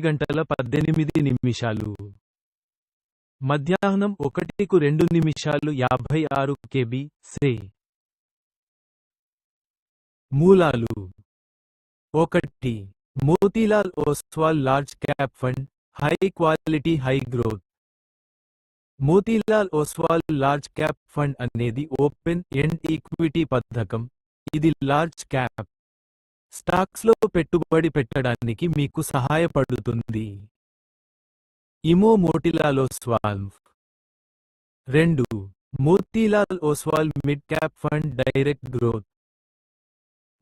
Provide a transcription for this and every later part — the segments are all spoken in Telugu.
గంటల పద్దెనిమిది నిమిషాలు. మధ్యాహ్నం ఒకటికు రెండు నిమిషాలు యాభై ఆరు కెబి సే. మూలాలు. ఒకటి. Motilal Oswal large cap fund high quality high growth. Motilal Oswal large cap fund అనేది ఓపెన్ ఎండ్ ఈక్విటీ పథకం. ఇది లార్జ్ క్యాప్. స్టాక్స్లో పెట్టుబడి పెట్టడానికి మీకు సహాయపడుతుంది. ఇమో మోటిలాల్ ఓస్వాల్. రెండు. Motilal Oswal mid cap fund direct growth.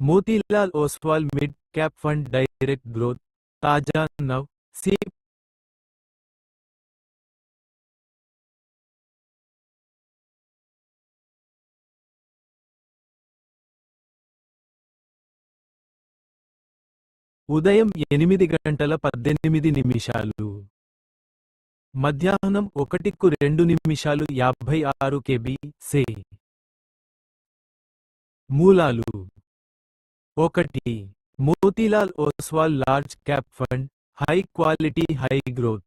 Motilal Oswal mid cap fund direct growth. తాజా నవ్. సి ఉదయం ఎనిమిది గంటల పద్దెనిమిది నిమిషాలు. మధ్యాహ్నం ఒకటికు రెండు నిమిషాలు యాభై ఆరు కెబి సే. మూలాలు. ఒకటి. Motilal Oswal large cap fund high quality high growth.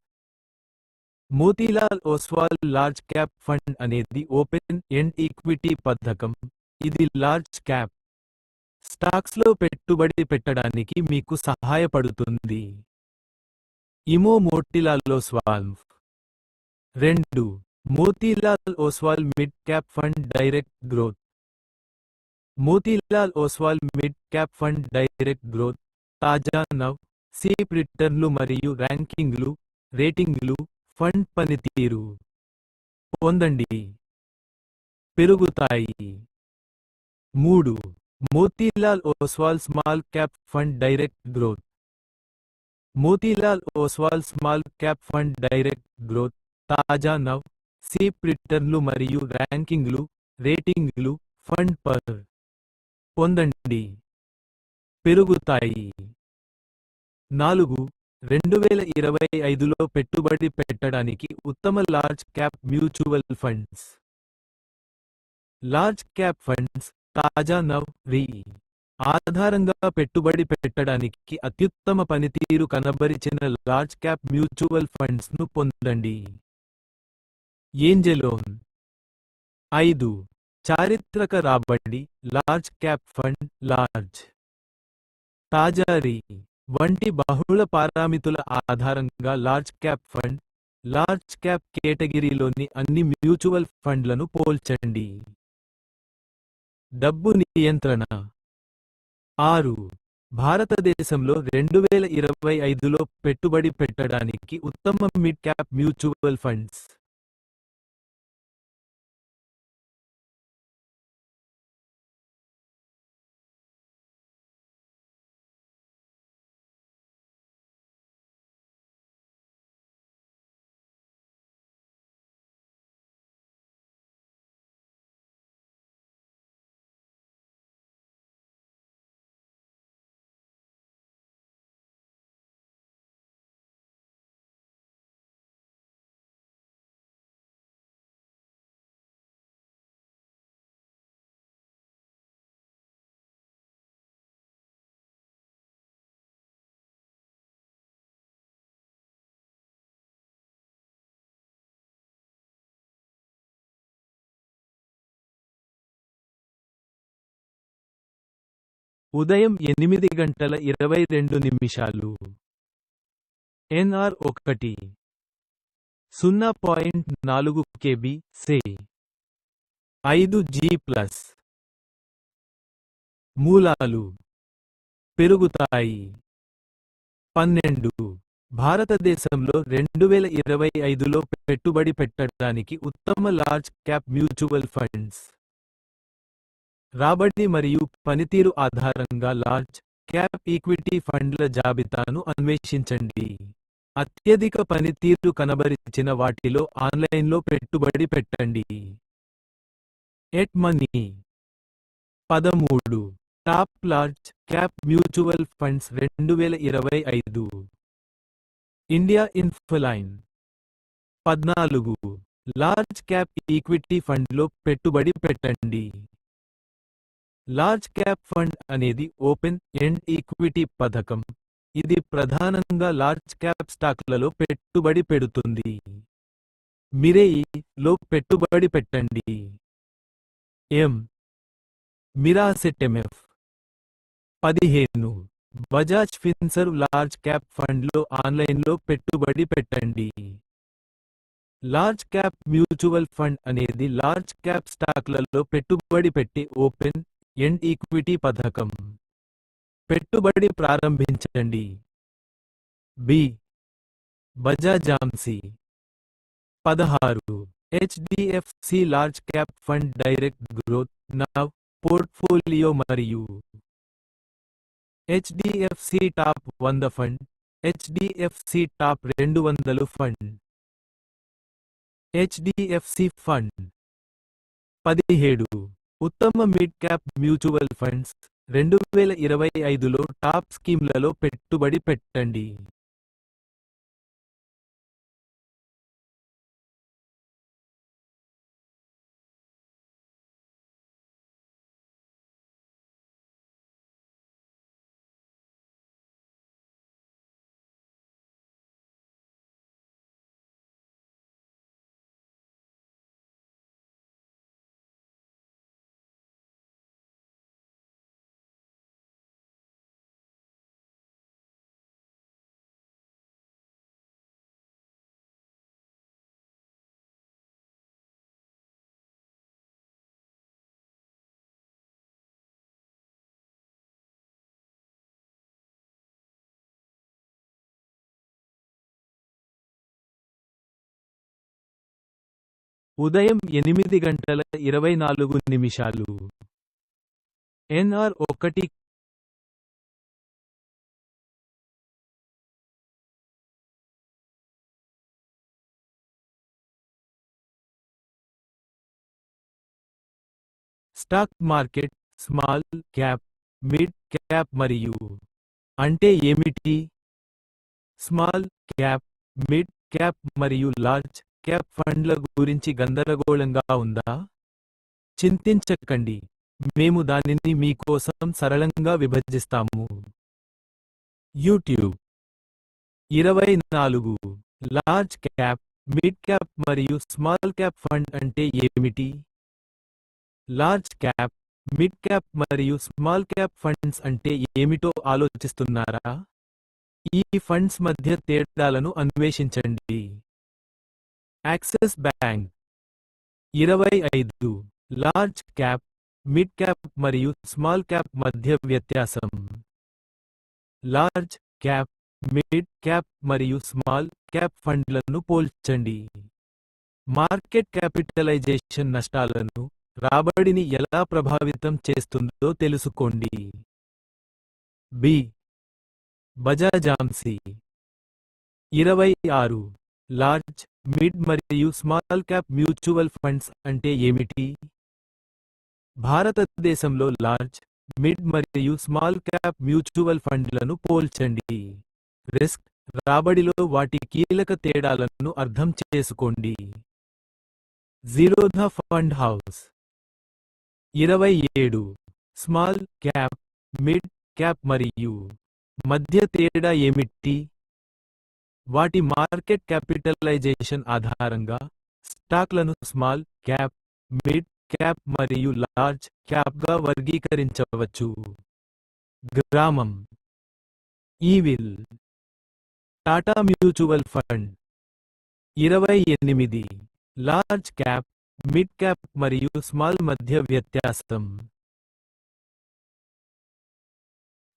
Motilal Oswal large cap fund అనేది ఓపెన్ ఎండ్ ఈక్విటీ పథకం. ఇది లార్జ్ క్యాప్. స్టాక్స్లో పెట్టుబడి పెట్టడానికి మీకు సహాయపడుతుంది. ఇమో మోటిలాల్ ఓస్వాల్ రెండు Motilal Oswal mid cap fund direct growth. Motilal Oswal mid cap fund direct growth. తాజా నవ్ సేప్ రిటర్న్లు మరియు ర్యాంకింగ్లు రేటింగ్లు ఫండ్ పనితీరు. పొందండి. పెరుగుతాయి. మూడు Motilal Oswal small cap fund direct growth. Motilal Oswal small cap fund direct growth. తాజా నవ్ సీప్ రిటర్న్లు మరియు ర్యాంకింగ్లు రేటింగ్లు ఫండ్ పర్ పొందండి. పెరుగుతాయి. నాలుగు రెండు వేల ఇరవై ఐదులో పెట్టుబడి పెట్టడానికి ఉత్తమ large cap mutual funds. Large cap funds తాజా నవ్ రీ ఆధారంగా పెట్టుబడి పెట్టడానికి అత్యుత్తమ పనితీరు కనబరిచిన లార్జ్ క్యాప్ మ్యూచువల్ ఫండ్స్ను పొందండి. ఏంజెలోన్ ఐదు చారిత్రక రాబడి లార్జ్ క్యాప్ ఫండ్ లార్జ్ తాజారీ వంటి బహుళ పారామితుల ఆధారంగా large cap fund large cap కేటగిరీలోని అన్ని మ్యూచువల్ ఫండ్లను పోల్చండి. డబ్బు నియంత్రణ. ఆరు. భారతదేశంలో రెండు వేల ఇరవై ఐదులో పెట్టుబడి పెట్టడానికి ఉత్తమ మిడ్ క్యాప్ మ్యూచువల్ ఫండ్స్. ఉదయం ఎనిమిది గంటల ఇరవై రెండు నిమిషాలు. ఎన్ఆర్ ఒకటి. సున్నా పాయింట్ నాలుగు కెబి సే. ఐదు జీ ప్లస్. మూలాలు. పెరుగుతాయి. పన్నెండు. భారతదేశంలో రెండు వేల ఇరవై ఐదులో పెట్టుబడి పెట్టడానికి ఉత్తమ లార్జ్ క్యాప్ మ్యూచువల్ ఫండ్స్. రాబడి మరియు పనితీరు ఆధారంగా లార్జ్ క్యాప్ ఈక్విటీ ఫండ్ల జాబితాను అన్వేషించండి. అత్యధిక పనితీరు కనబరిచిన వాటిలో ఆన్లైన్లో పెట్టుబడి పెట్టండి. ET Money. పదమూడు. Top large cap mutual funds రెండు వేల ఇరవై ఐదు. India Infoline. పద్నాలుగు. లార్జ్ క్యాప్ ఈక్విటీ ఫండ్లో పెట్టుబడి పెట్టండి. లార్జ్ క్యాప్ ఫండ్ అనేది ఓపెన్ ఎండ్ ఈక్విటీ పథకం. ఇది ప్రధానంగా లార్జ్ క్యాప్ స్టాక్లలో పెట్టుబడి పెడుతుంది. మిరేయి లో పెట్టుబడి పెట్టండి. ఎం. మిరాసెటెమెఫ్ పదిహేను. బజాజ్ ఫిన్సర్వ్ లార్జ్ క్యాప్ ఫండ్లో ఆన్లైన్లో పెట్టుబడి పెట్టండి. లార్జ్ క్యాప్ మ్యూచువల్ ఫండ్ అనేది లార్జ్ క్యాప్ స్టాక్లలో పెట్టుబడి పెట్టి ఓపెన్ ఎండ్ ఈక్విటీ పథకం. పెట్టుబడి ప్రారంభించండి. బి బజాజాంసి పదహారు. HDFC large cap fund direct growth NAV portfolio మరియు హెచ్డిఎఫ్సి టాప్ వంద ఫండ్ హెచ్డిఎఫ్సి టాప్ రెండు వందలు ఫండ్ హెచ్డిఎఫ్సి ఫండ్ పదిహేడు. ఉత్తమ మిడ్ క్యాప్ మ్యూచువల్ ఫండ్స్ రెండు వేల ఇరవై ఐదులో టాప్ స్కీమ్లలో పెట్టుబడి పెట్టండి. ఉదయం ఎనిమిది గంటల ఇరవై నాలుగు నిమిషాలు. ఎన్ఆర్ ఒకటి. Stock market small cap mid cap మరియు అంటే ఏమిటి? స్మాల్ క్యాప్ మిడ్ క్యాప్ మరియు లార్జ్ క్యాప్ ఫండ్ల గురించి గందరగోళంగా ఉందా? చింతించకండి. మేము దానిని మీకోసం సరళంగా విభజిస్తాము. యూట్యూబ్ ఇరవై నాలుగు. లార్జ్ క్యాప్ మిడ్ క్యాప్ మరియు స్మాల్ క్యాప్ ఫండ్ అంటే ఏమిటి? లార్జ్ క్యాప్ మిడ్ క్యాప్ మరియు స్మాల్ క్యాప్ ఫండ్స్ అంటే ఏమిటో ఆలోచిస్తున్నారా? ఈ ఫండ్స్ మధ్య తేడాలను అన్వేషించండి. Axis Bank. ఇరవై ఐదు. లార్జ్ క్యాప్ మిడ్ క్యాప్ మరియు స్మాల్ క్యాప్ మధ్య వ్యత్యాసం. లార్జ్ క్యాప్ మిడ్ క్యాప్ మరియు స్మాల్ క్యాప్ ఫండ్లను పోల్చండి. మార్కెట్ క్యాపిటలైజేషన్ నష్టాలను రాబడిని ఎలా ప్రభావితం చేస్తుందో తెలుసుకోండి. బి. బజాజాంసి ఇరవై ఆరు. లార్జ్ మిడ్ మరియు స్మాల్ క్యాప్ మ్యూచువల్ ఫండ్స్ అంటే ఏమిటి? భారతదేశంలో లార్జ్ మిడ్ మరియు స్మాల్ క్యాప్ మ్యూచువల్ ఫండ్లను పోల్చండి. రిస్క్ రాబడిలో వాటి కీలక తేడాలను అర్థం చేసుకోండి. Zerodha fund house. ఇరవై ఏడు స్మాల్ క్యాప్ మిడ్ క్యాప్ మరియు మధ్య తేడా ఏమిటి? వాటి మార్కెట్ క్యాపిటలైజేషన్ ఆధారంగా స్టాక్లను స్మాల్ క్యాప్ మిడ్ క్యాప్ మరియు లార్జ్ క్యాప్గా వర్గీకరించవచ్చు. గ్రామం ఈవిల్ టాటా మ్యూచువల్ ఫండ్ ఇరవై ఎనిమిది. లార్జ్ క్యాప్ మిడ్ క్యాప్ మరియు స్మాల్ మధ్య వ్యత్యాసం.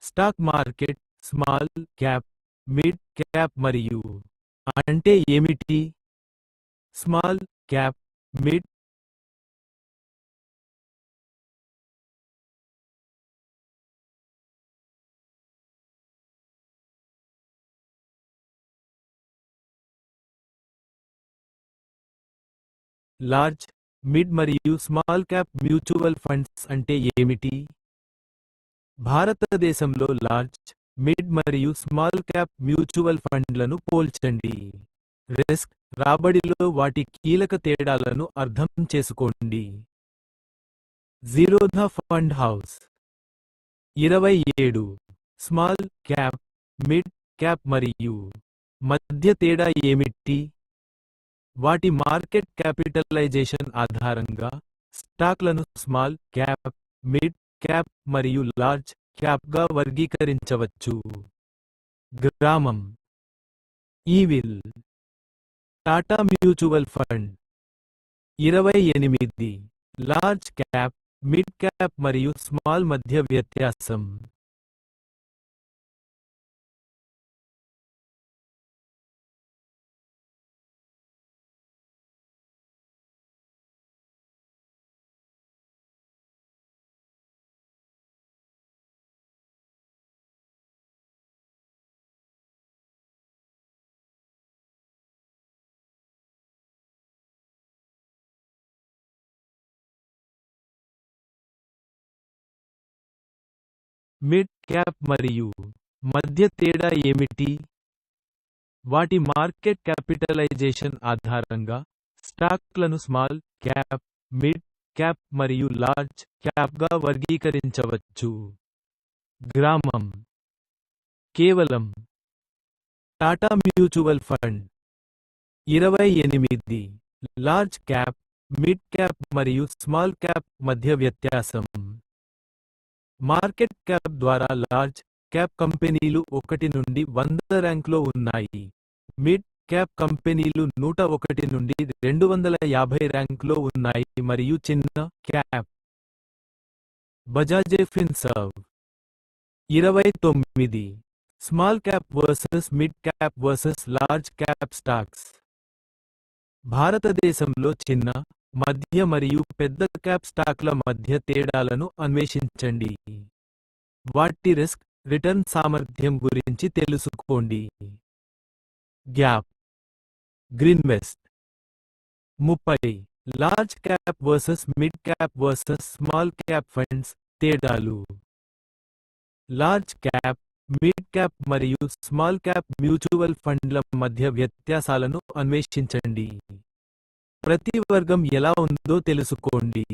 Stock market small cap mid cap మరియు అంటే ఏమిటి? Small cap mid large mid మరియు స్మాల్ క్యాప్ మ్యూచువల్ ఫండ్స్ అంటే ఏమిటి? భారతదేశంలో లార్జ్ మిడ్ మరియు స్మాల్ క్యాప్ మ్యూచువల్ ఫండ్లను పోల్చండి. రిస్క్ రాబడిలో వాటి కీలక తేడాలను అర్థం చేసుకోండి. Zerodha fund house. ఇరవై ఏడు. స్మాల్ క్యాప్ మిడ్ క్యాప్ మరియు మధ్య తేడా ఏమిటి? వాటి మార్కెట్ క్యాపిటలైజేషన్ ఆధారంగా స్టాక్లను స్మాల్ క్యాప్ మిడ్ క్యాప్ మరియు లార్జ్ క్యాప్గా వర్గీకరించవచ్చు. గ్రామం. ఈవిల్. Tata mutual fund. ఇరవై ఎనిమిది. లార్జ్ క్యాప్ మిడ్ క్యాప్ మరియు స్మాల్ మధ్య వ్యత్యాసం. మిడ్ క్యాప్ మరియు మధ్య తేడా ఏమిటి? వాటి మార్కెట్ క్యాపిటలైజేషన్ ఆధారంగా స్టాక్లను స్మాల్ క్యాప్ మిడ్ క్యాప్ మరియు లార్జ్ క్యాప్గా వర్గీకరించవచ్చు. గ్రామం కేవలం టాటా మ్యూచువల్ ఫండ్ ఇరవై ఎనిమిది లార్జ్ క్యాప్ మిడ్ క్యాప్ మరియు స్మాల్ క్యాప్ మధ్య వ్యత్యాసం. మార్కెట్ క్యాప్ ద్వారా లార్జ్ క్యాప్ కంపెనీలు ఒకటి నుండి వంద ర్యాంక్లో ఉన్నాయి. మిడ్ క్యాప్ కంపెనీలు నూట ఒకటి నుండి రెండు వందల యాభై ర్యాంక్లో ఉన్నాయి మరియు చిన్న క్యాప్ బజాజే ఫిన్సర్వ్ ఇరవై తొమ్మిది. Small cap versus mid cap versus large cap stocks. భారతదేశంలో చిన్న మధ్య మరియు పెద్ద క్యాప్ స్టాక్ల మధ్య తేడాలను అన్వేషించండి. వాటి రిస్క్ రిటర్న్ సామర్థ్యం గురించి తెలుసుకోండి. గ్యాప్ గ్రీన్వెస్ట్ ముప్పై large cap versus mid cap versus small cap funds తేడాలు. లార్జ్ క్యాప్ మిడ్ క్యాప్ మరియు స్మాల్ క్యాప్ మ్యూచువల్ ఫండ్ల మధ్య వ్యత్యాసాలను అన్వేషించండి. ప్రతి వర్గం ఎలా ఉందో తెలుసుకోండి.